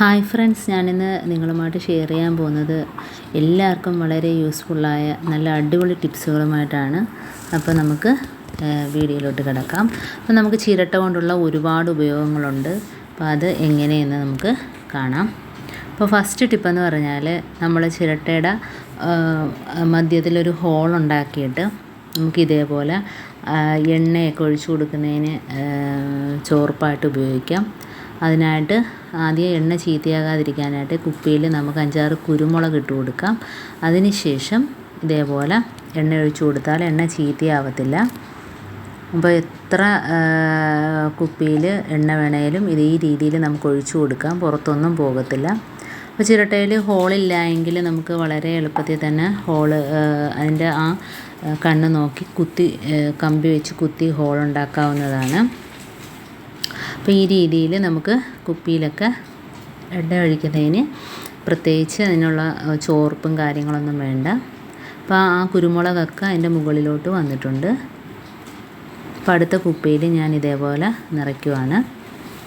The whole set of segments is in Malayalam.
ഹായ് ഫ്രണ്ട്സ് ഞാനിന്ന് നിങ്ങളുമായിട്ട് ഷെയർ ചെയ്യാൻ പോകുന്നത് എല്ലാവർക്കും വളരെ യൂസ്ഫുള്ളായ നല്ല അടിപൊളി ടിപ്സുകളുമായിട്ടാണ് അപ്പോൾ നമുക്ക് വീഡിയോയിലോട്ട് കിടക്കാം. അപ്പോൾ നമുക്ക് ചിരട്ട കൊണ്ടുള്ള ഒരുപാട് ഉപയോഗങ്ങളുണ്ട്. അപ്പോൾ അത് എങ്ങനെയെന്ന് നമുക്ക് കാണാം. അപ്പോൾ ഫസ്റ്റ് ടിപ്പെന്ന് പറഞ്ഞാൽ നമ്മൾ ചിരട്ടയുടെ മധ്യത്തിലൊരു ഹോൾ ഉണ്ടാക്കിയിട്ട് നമുക്ക് ഇതേപോലെ എണ്ണയൊക്കെ ഒഴിച്ചു കൊടുക്കുന്നതിന് ചോർപ്പായിട്ട് ഉപയോഗിക്കാം. അതിനായിട്ട് ആദ്യം എണ്ണ ചീത്തയാകാതിരിക്കാനായിട്ട് കുപ്പിയിൽ നമുക്ക് അഞ്ചാറ് കുരുമുളക് ഇട്ട് കൊടുക്കാം. അതിന് ശേഷം ഇതേപോലെ എണ്ണ ഒഴിച്ചു കൊടുത്താൽ എണ്ണ ചീത്തയാവത്തില്ല. അപ്പോൾ എത്ര കുപ്പിയിൽ എണ്ണ വേണേലും ഇത് ഈ രീതിയിൽ നമുക്ക് ഒഴിച്ചു കൊടുക്കാം. പുറത്തൊന്നും പോകത്തില്ല. അപ്പോൾ ചിരട്ടയിൽ ഹോളില്ല എങ്കിൽ നമുക്ക് വളരെ എളുപ്പത്തിൽ തന്നെ ഹോൾ അതിന്റെ ആ കണ്ണ് നോക്കി കുത്തി കമ്പി വെച്ച് കുത്തി ഹോൾ ഉണ്ടാക്കാവുന്നതാണ്. അപ്പോൾ ഈ രീതിയിൽ നമുക്ക് കുപ്പിയിലൊക്കെ എണ്ണ ഒഴിക്കുന്നതിന് പ്രത്യേകിച്ച് അതിനുള്ള ചോർപ്പും കാര്യങ്ങളൊന്നും വേണ്ട. അപ്പോൾ ആ കുരുമുളകൊക്കെ അതിന്റെ മുകളിലോട്ട് വന്നിട്ടുണ്ട്. അപ്പോൾ അടുത്ത കുപ്പിയിൽ ഞാൻ ഇതേപോലെ നിറയ്ക്കുവാണ്.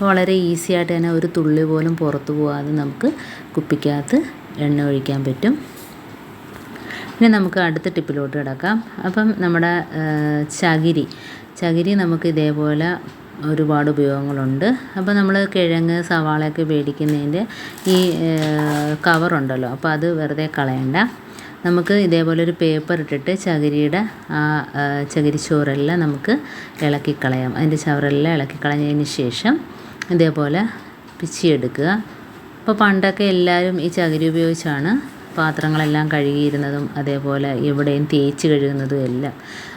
വളരെ ഈസി ആയിട്ട് തന്നെ ഒരു തുള്ളി പോലും പുറത്തു പോകാതെ നമുക്ക് കുപ്പിക്കകത്ത് എണ്ണ ഒഴിക്കാൻ പറ്റും. ഇനി നമുക്ക് അടുത്ത ടിപ്പിലോട്ട് കിടക്കാം. അപ്പം നമ്മുടെ ചകിരി. ചകിരി നമുക്ക് ഇതേപോലെ ഒരുപാട് ഉപയോഗങ്ങളുണ്ട്. അപ്പോൾ നമ്മൾ കിഴങ്ങ് സവാളയൊക്കെ മേടിക്കുന്നതിന്റെ ഈ കവറുണ്ടല്ലോ. അപ്പോൾ അത് വെറുതെ കളയണ്ട. നമുക്ക് ഇതേപോലെ ഒരു പേപ്പർ ഇട്ടിട്ട് ചകിരിയുടെ ആ ചകിരിച്ചോറെല്ലാം നമുക്ക് ഇളക്കിക്കളയാം അതിന്റെ ചവറെല്ലാം ഇളക്കിക്കളഞ്ഞതിന് ശേഷം ഇതേപോലെ പിച്ചിയെടുക്കുക അപ്പോൾ പണ്ടൊക്കെ എല്ലാവരും ഈ ചകിരി ഉപയോഗിച്ചാണ് പാത്രങ്ങളെല്ലാം കഴുകിയിരുന്നതും അതേപോലെ എവിടെയും തേച്ച് കഴുകുന്നതും എല്ലാം.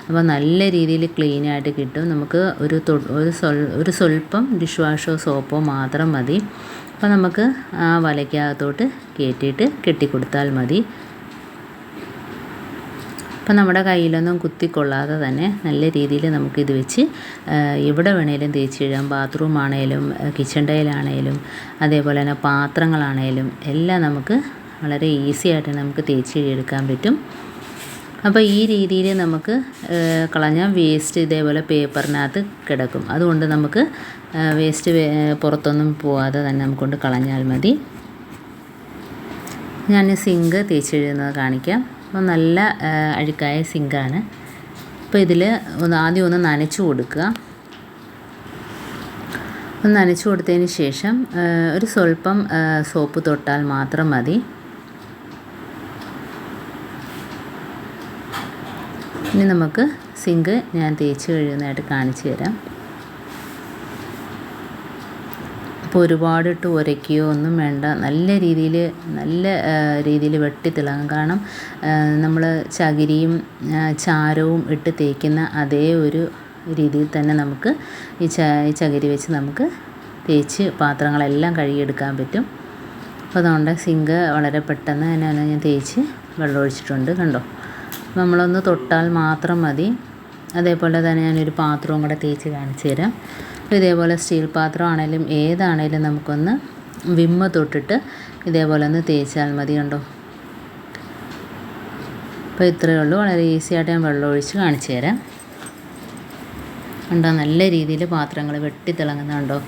അപ്പോൾ നല്ല രീതിയിൽ ക്ലീനായിട്ട് കിട്ടും. നമുക്ക് ഒരു ഒരു ഒരു സ്വല്പം ഡിഷ് വാഷോ സോപ്പോ മാത്രം മതി. അപ്പോൾ നമുക്ക് ആ വലയ്ക്കകത്തോട്ട് കയറ്റിയിട്ട് കെട്ടിക്കൊടുത്താൽ മതി. അപ്പോൾ നമ്മുടെ കയ്യിലൊന്നും കുത്തിക്കൊള്ളാതെ തന്നെ നല്ല രീതിയിൽ നമുക്കിത് വെച്ച് എവിടെ വേണേലും തേച്ച് കഴിയാം ബാത്റൂം ആണേലും കിച്ചൺ ടൈലാണേലും അതേപോലെ തന്നെ പാത്രങ്ങളാണേലും എല്ലാം നമുക്ക് വളരെ ഈസി ആയിട്ട് നമുക്ക് തേച്ച് കഴുകിയെടുക്കാൻ പറ്റും. അപ്പോൾ ഈ രീതിയിൽ നമുക്ക് കളഞ്ഞ വേസ്റ്റ് ഇതേപോലെ പേപ്പറിനകത്ത് കിടക്കും. അതുകൊണ്ട് നമുക്ക് വേസ്റ്റ് പുറത്തൊന്നും പോവാതെ തന്നെ നമുക്കൊണ്ട് കളഞ്ഞാൽ മതി. ഞാൻ സിങ്ക് തേച്ചെഴുതുന്നത് കാണിക്കാം. അപ്പോൾ നല്ല അഴുക്കായ സിങ്കാണ്. അപ്പോൾ ഇതിൽ ഒന്ന് ആദ്യം ഒന്ന് നനച്ചു കൊടുക്കുക. ഒന്ന് നനച്ചു കൊടുത്തതിന് ശേഷം ഒരു സ്വല്പം സോപ്പ് തൊട്ടാൽ മാത്രം മതി. ഇനി നമുക്ക് സിങ്ക് ഞാൻ തേച്ച് കഴിയുന്നതായിട്ട് കാണിച്ചു തരാം. അപ്പോൾ ഒരുപാടിട്ട് ഉരയ്ക്കുകയോ ഒന്നും വേണ്ട. നല്ല രീതിയിൽ നല്ല രീതിയിൽ വെട്ടിത്തിളങ്ങും കാരണം നമ്മൾ ചകിരിയും ചാരവും ഇട്ട് തേക്കുന്ന അതേ ഒരു രീതിയിൽ തന്നെ നമുക്ക് ഈ ച ചകിരി വെച്ച് നമുക്ക് തേച്ച് പാത്രങ്ങളെല്ലാം കഴുകിയെടുക്കാൻ പറ്റും. അപ്പോൾ അതുകൊണ്ട് സിങ്ക് വളരെ പെട്ടെന്ന് തന്നെ ഞാൻ തേച്ച് വെള്ളമൊഴിച്ചിട്ടുണ്ട്. കണ്ടോ? നമ്മളൊന്ന് തൊട്ടാൽ മാത്രം മതി. അതേപോലെ തന്നെ ഞാനൊരു പാത്രവും കൂടെ തേച്ച് കാണിച്ചു തരാം. അപ്പോൾ ഇതേപോലെ സ്റ്റീൽ പാത്രമാണേലും ഏതാണേലും നമുക്കൊന്ന് വിമ്മ തൊട്ടിട്ട് ഇതേപോലെ ഒന്ന് തേച്ചാൽ മതി കണ്ടോ? അപ്പോൾ ഇത്രയേ ഉള്ളൂ. വളരെ ഈസി ആയിട്ട് ഞാൻ വെള്ളം ഒഴിച്ച് കാണിച്ചു തരാം. ഉണ്ടോ നല്ല രീതിയിൽ പാത്രങ്ങൾ വെട്ടിത്തിളങ്ങുന്നുണ്ടോ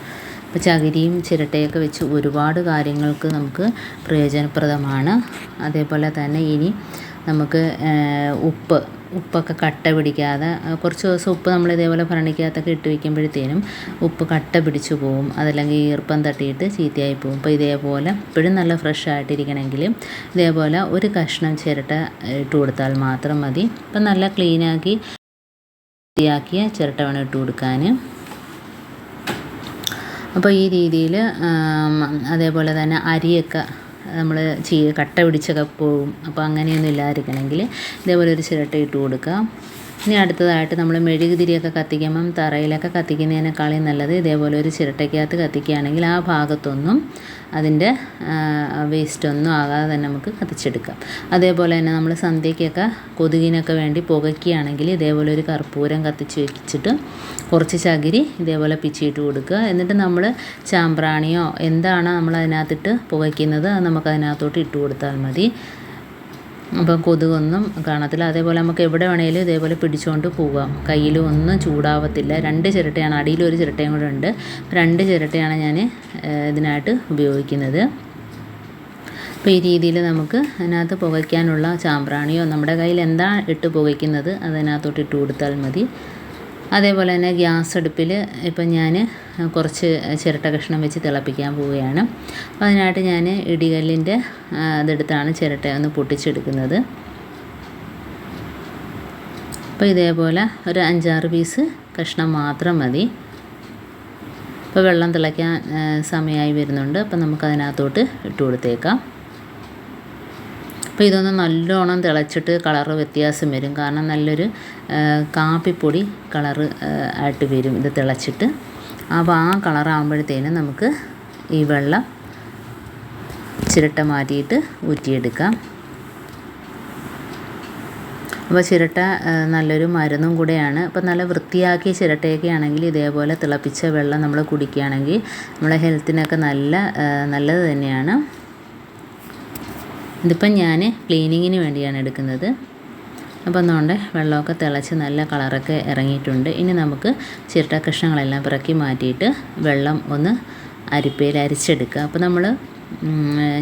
ഇപ്പോൾ ചകിരിയും ചിരട്ടയൊക്കെ വെച്ച് ഒരുപാട് കാര്യങ്ങൾക്ക് നമുക്ക് പ്രയോജനപ്രദമാണ്. അതേപോലെ തന്നെ ഇനി നമുക്ക് ഉപ്പ് ഉപ്പൊക്കെ കട്ട പിടിക്കാതെ കുറച്ച് ദിവസം ഉപ്പ് നമ്മൾ ഇതേപോലെ ഭരണിക്കകത്തൊക്കെ ഇട്ട് വയ്ക്കുമ്പോഴത്തേനും ഉപ്പ് കട്ട പിടിച്ചു പോവും. അതല്ലെങ്കിൽ ഈർപ്പം തട്ടിയിട്ട് ചീത്തയായി പോവും. അപ്പോൾ ഇതേപോലെ എപ്പോഴും നല്ല ഫ്രഷ് ആയിട്ടിരിക്കണമെങ്കിൽ ഇതേപോലെ ഒരു കഷ്ണം ചിരട്ട ഇട്ട് കൊടുത്താൽ മാത്രം മതി. അപ്പം നല്ല ക്ലീനാക്കി വൃത്തിയാക്കിയ ചിരട്ട വേണം ഇട്ട് കൊടുക്കാൻ. അപ്പോൾ ഈ രീതിയിൽ അതേപോലെ തന്നെ അരിയൊക്കെ നമ്മൾ ചീ കട്ട പിടിച്ചൊക്കെ പോവും. അപ്പോൾ അങ്ങനെയൊന്നും ഇല്ലാതിരിക്കണമെങ്കിൽ ഇതേപോലെ ഒരു ചിരട്ട ഇട്ട് കൊടുക്കുക ഇനി അടുത്തതായിട്ട് നമ്മൾ മെഴുകുതിരിയൊക്കെ കത്തിക്കുമ്പം തറയിലൊക്കെ കത്തിക്കുന്നതിനേക്കാളും നല്ലത് ഇതേപോലെ ഒരു ചിരട്ടയ്ക്കകത്ത് കത്തിക്കുകയാണെങ്കിൽ ആ ഭാഗത്തൊന്നും അതിന്റെ വേസ്റ്റൊന്നും ആകാതെ തന്നെ നമുക്ക് കത്തിച്ചെടുക്കാം. അതേപോലെ തന്നെ നമ്മൾ സന്ധ്യയ്ക്കൊക്കെ കൊതുകിനൊക്കെ വേണ്ടി പുകയ്ക്കുകയാണെങ്കിൽ ഇതേപോലെ ഒരു കർപ്പൂരം കത്തിച്ച് വെച്ചിട്ട് കുറച്ച് ചകിരി ഇതേപോലെ പിച്ചിയിട്ട് കൊടുക്കുക. എന്നിട്ട് നമ്മൾ ചാമ്പ്രാണിയോ എന്താണോ നമ്മൾ അതിനകത്തിട്ട് പുകയ്ക്കുന്നത് അത് നമുക്ക് അതിനകത്തോട്ട് ഇട്ട് കൊടുത്താൽ മതി. അപ്പം കൊതുകൊന്നും കാണത്തില്ല. അതേപോലെ നമുക്ക് എവിടെ വേണേലും ഇതേപോലെ പിടിച്ചുകൊണ്ട് പോകാം കയ്യിൽ ഒന്നും ചൂടാവത്തില്ല. രണ്ട് ചിരട്ടയാണ് അടിയിൽ ഒരു ചിരട്ടയും കൂടെ ഉണ്ട്. രണ്ട് ചിരട്ടയാണ് ഞാൻ ഇതിനായിട്ട് ഉപയോഗിക്കുന്നത്. അപ്പോൾ ഈ രീതിയിൽ നമുക്ക് അതിനകത്ത് പുകയ്ക്കാനുള്ള ചാമ്പ്രാണിയോ നമ്മുടെ കയ്യിൽ എന്താ ഇട്ട് പുകയ്ക്കുന്നത് അതിനകത്തോട്ട് ഇട്ട് കൊടുത്താൽ മതി. അതേപോലെ തന്നെ ഗ്യാസ് അടുപ്പിൽ ഇപ്പം ഞാൻ കുറച്ച് ചിരട്ട കഷ്ണം വെച്ച് തിളപ്പിക്കാൻ പോവുകയാണ്. അപ്പം അതിനായിട്ട് ഞാൻ ഇടികല്ലിന്റെ അതെടുത്താണ് ചിരട്ട ഒന്ന് പൊട്ടിച്ചെടുക്കുന്നത്. അപ്പോൾ ഇതേപോലെ ഒരു അഞ്ചാറ് പീസ് കഷ്ണം മാത്രം മതി. ഇപ്പോൾ വെള്ളം തിളയ്ക്കാൻ സമയമായി വരുന്നുണ്ട്. അപ്പം നമുക്കതിനകത്തോട്ട് ഇട്ട് കൊടുത്തേക്കാം. അപ്പോൾ ഇതൊന്ന് നല്ലോണം തിളച്ചിട്ട് കളറ് വ്യത്യാസം വരും. കാരണം നല്ലൊരു കാപ്പിപ്പൊടി കളറ് ആയിട്ട് വരും ഇത് തിളച്ചിട്ട്. അപ്പോൾ ആ കളറാകുമ്പോഴത്തേനും നമുക്ക് ഈ വെള്ളം ചിരട്ട മാറ്റിയിട്ട് ഊറ്റിയെടുക്കാം. അപ്പോൾ ചിരട്ട നല്ലൊരു മരുന്നും കൂടെയാണ്. അപ്പോൾ നല്ല വൃത്തിയാക്കിയ ചിരട്ടയൊക്കെ ആണെങ്കിൽ ഇതേപോലെ തിളപ്പിച്ച വെള്ളം നമ്മൾ കുടിക്കുകയാണെങ്കിൽ നമ്മളെ ഹെൽത്തിനൊക്കെ നല്ല നല്ലത് തന്നെയാണ്. ഇതിപ്പം ഞാൻ ക്ലീനിങ്ങിന് വേണ്ടിയാണ് എടുക്കുന്നത്. അപ്പോൾ അതുകൊണ്ട് വെള്ളമൊക്കെ തിളച്ച് നല്ല കളറൊക്കെ ഇറങ്ങിയിട്ടുണ്ട്. ഇനി നമുക്ക് ചിരട്ട കഷ്ണങ്ങളെല്ലാം പിറക്കി മാറ്റിയിട്ട് വെള്ളം ഒന്ന് അരിപ്പയിൽ അരിച്ചെടുക്കുക. അപ്പോൾ നമ്മൾ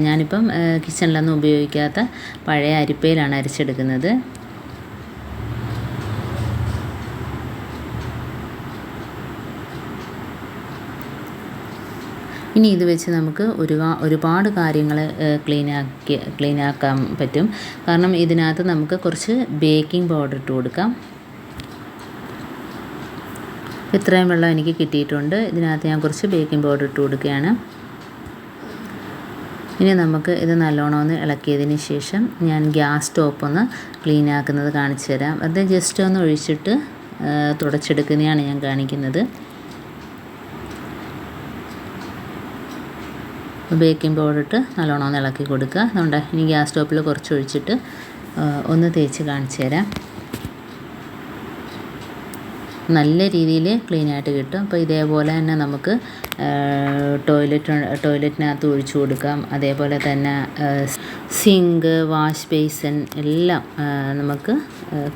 ഞാനിപ്പം കിച്ചണിലൊന്നും ഉപയോഗിക്കാത്ത പഴയ അരിപ്പയിലാണ് അരിച്ചെടുക്കുന്നത്. ഇനി ഇത് വെച്ച് നമുക്ക് ഒരു ഒരുപാട് കാര്യങ്ങൾ ക്ലീനാക്കി ക്ലീനാക്കാൻ പറ്റും. കാരണം ഇതിനകത്ത് നമുക്ക് കുറച്ച് ബേക്കിംഗ് പൗഡർ ഇട്ട് കൊടുക്കാം. ഇത്രയും വെള്ളം എനിക്ക് കിട്ടിയിട്ടുണ്ട്. ഇതിനകത്ത് ഞാൻ കുറച്ച് ബേക്കിംഗ് പൗഡർ ഇട്ട് കൊടുക്കുകയാണ്. ഇനി നമുക്ക് ഇത് നല്ലോണം ഒന്ന് ഇളക്കിയതിന് ശേഷം ഞാൻ ഗ്യാസ് സ്റ്റോപ്പ് ഒന്ന് ക്ലീൻ ആക്കുന്നത് കാണിച്ചു തരാം. അത് ജസ്റ്റ് ഒന്ന് ഒഴിച്ചിട്ട് തുടച്ചെടുക്കുന്നതാണ് ഞാൻ കാണിക്കുന്നത്. ബേക്കിംഗ് പൗഡർ ഇട്ട് നല്ലോണം ഒന്ന് ഇളക്കി കൊടുക്കുക. അതുകൊണ്ട് ഇനി ഗ്യാസ് സ്റ്റോപ്പിൽ കുറച്ച് ഒഴിച്ചിട്ട് ഒന്ന് തേച്ച് കാണിച്ചു തരാം. നല്ല രീതിയിൽ ക്ലീൻ ആയിട്ട് കിട്ടും. അപ്പോൾ ഇതേപോലെ തന്നെ നമുക്ക് ടോയ്ലറ്റ് ടോയ്ലറ്റിനകത്ത് ഒഴിച്ചു കൊടുക്കാം. അതേപോലെ തന്നെ സിങ്ക് വാഷ് ബേസൻ എല്ലാം നമുക്ക്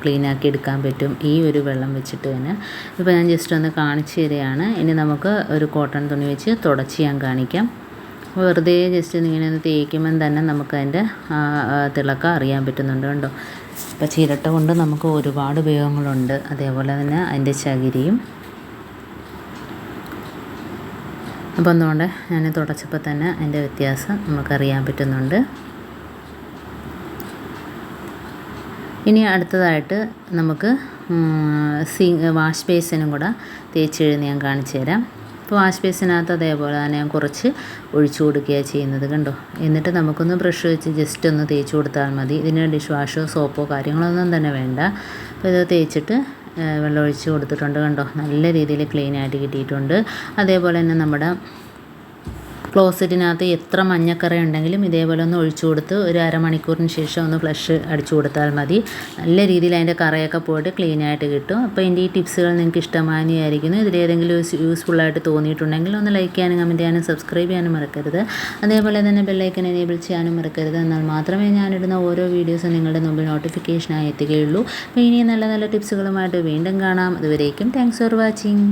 ക്ലീൻ ആക്കി എടുക്കാൻ പറ്റും. ഈ ഒരു വെള്ളം വെച്ചിട്ട് തന്നെ. ഇപ്പോൾ ഞാൻ ജസ്റ്റ് ഒന്ന് കാണിച്ചു തരികയാണ്. ഇനി നമുക്ക് ഒരു കോട്ടൺ തുണി വെച്ച് തുടച്ച് ഞാൻ കാണിക്കാം. വെറുതെ ജസ്റ്റ് ഇങ്ങനെ ഒന്ന് തേക്കുമ്പം തന്നെ നമുക്ക് നമുക്കതിന്റെ തിളക്കം അറിയാൻ പറ്റുന്നുണ്ട് കണ്ടോ? അപ്പോൾ ചിരട്ട കൊണ്ട് നമുക്ക് ഒരുപാട് ഉപയോഗങ്ങളുണ്ട്. അതേപോലെ തന്നെ അതിന്റെ ചകിരിയും. അപ്പോൾ ഒന്നുകൊണ്ട് ഞാൻ തുടച്ചപ്പോൾ തന്നെ അതിന്റെ വ്യത്യാസം നമുക്കറിയാൻ പറ്റുന്നുണ്ട്. ഇനി അടുത്തതായിട്ട് നമുക്ക് സി വാഷ് ബേസിനും കൂടെ തേച്ചെഴുതി ഞാൻ കാണിച്ചു തരാം. അപ്പോൾ വാഷ് ബേസിനകത്ത് അതേപോലെ തന്നെ ഞാൻ കുറച്ച് ഒഴിച്ചു കൊടുക്കുകയാണ് ചെയ്യുന്നത് കണ്ടോ? എന്നിട്ട് നമുക്കൊന്ന് ബ്രഷ് വെച്ച് ജസ്റ്റ് ഒന്ന് തേച്ച് കൊടുത്താൽ മതി. ഇതിന് ഡിഷ് വാഷോ സോപ്പോ കാര്യങ്ങളൊന്നും തന്നെ വേണ്ട. അപ്പോൾ ഇത് തേച്ചിട്ട് വെള്ളം ഒഴിച്ച് കൊടുത്തിട്ടുണ്ട് കണ്ടോ? നല്ല രീതിയിൽ ക്ലീൻ ആയിട്ട് കിട്ടിയിട്ടുണ്ട്. അതേപോലെ തന്നെ നമ്മുടെ ക്ലോസറ്റിനകത്ത് എത്ര മഞ്ഞക്കറ ഉണ്ടെങ്കിലും ഇതേപോലെ ഒന്ന് ഒഴിച്ചു കൊടുത്ത് ഒരു അരമണിക്കൂറിന് ശേഷം ഒന്ന് ഫ്ലഷ് അടിച്ചു കൊടുത്താൽ മതി. നല്ല രീതിയിൽ അതിന്റെ കറയൊക്കെ പോയിട്ട് ക്ലീൻ ആയിട്ട് കിട്ടും. അപ്പോൾ എന്റെ ഈ ടിപ്സുകൾ നിങ്ങൾക്ക് ഇഷ്ടമാനിയായിരിക്കുന്നു ഇതിലേതെങ്കിലും യൂസ്ഫുള്ളായിട്ട് തോന്നിയിട്ടുണ്ടെങ്കിൽ ഒന്ന് ലൈക്ക് ചെയ്യാനും കമന്റ് ചെയ്യാനും സബ്സ്ക്രൈബ് ചെയ്യാനും മറക്കരുത്. അതേപോലെ തന്നെ ബെല്ലൈക്കൻ എനേബിൾ ചെയ്യാനും മറക്കരുത്. എന്നാൽ മാത്രമേ ഞാനിടുന്ന ഓരോ വീഡിയോസും നിങ്ങളുടെ മുമ്പിൽ നോട്ടിഫിക്കേഷനായി എത്തുകയുള്ളൂ. അപ്പോൾ ഇനി നല്ല നല്ല ടിപ്സുകളുമായിട്ട് വീണ്ടും കാണാം. അതുവരേക്കും താങ്ക്സ് ഫോർ വാച്ചിങ്